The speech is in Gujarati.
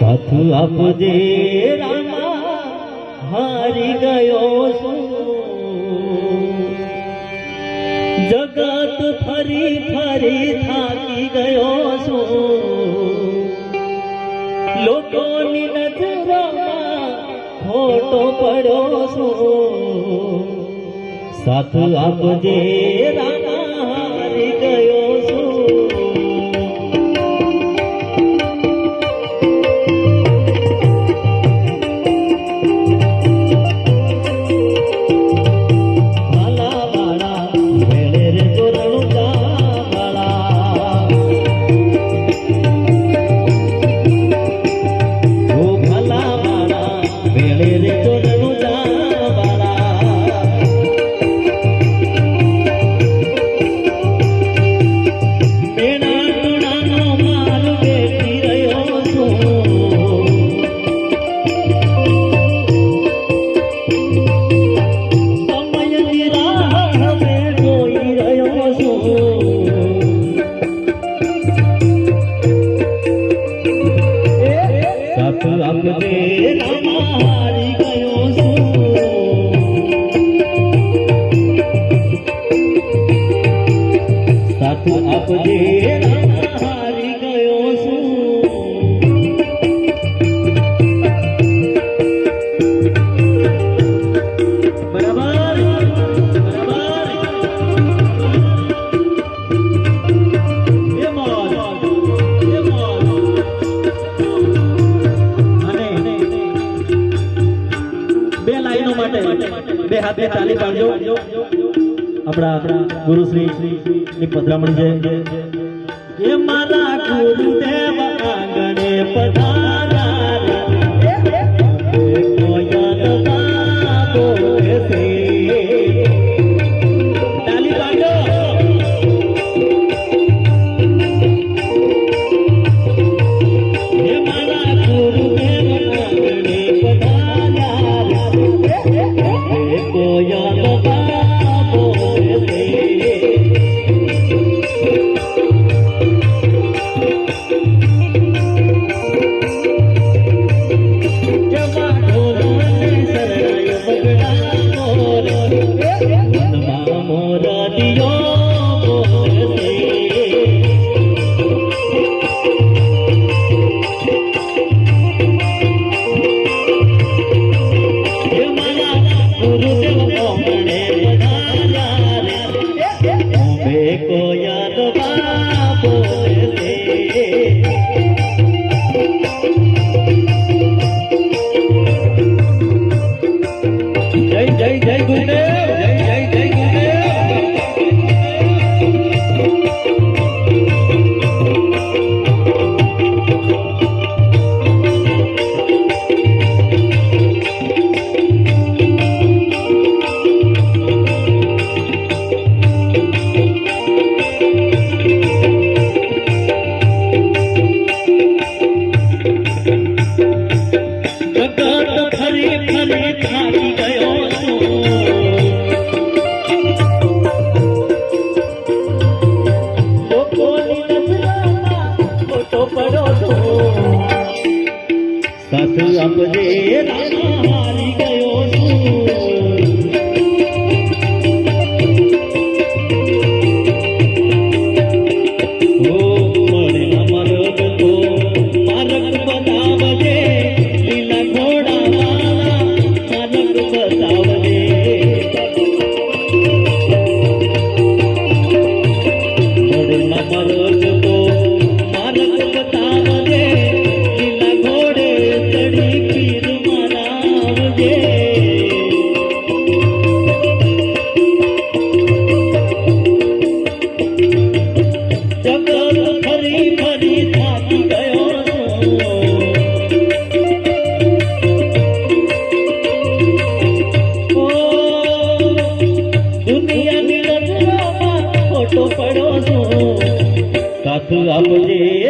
સાથ આપજે રામા હારી ગયો છું જગત ફરી ફરી થાકી ગયો છું લોકોની નજરમાં ખોટો પડ્યો છું સાથ આપજે રામા સાથ આપજે હારી ગયો છું બરાબર બે હાથે તાલી પાડજો. अपना गुरु श्री श्री भद्रमण जय या yeah. yeah. Por isso eu Hallelujah. ચોપડો નો કાક આપજે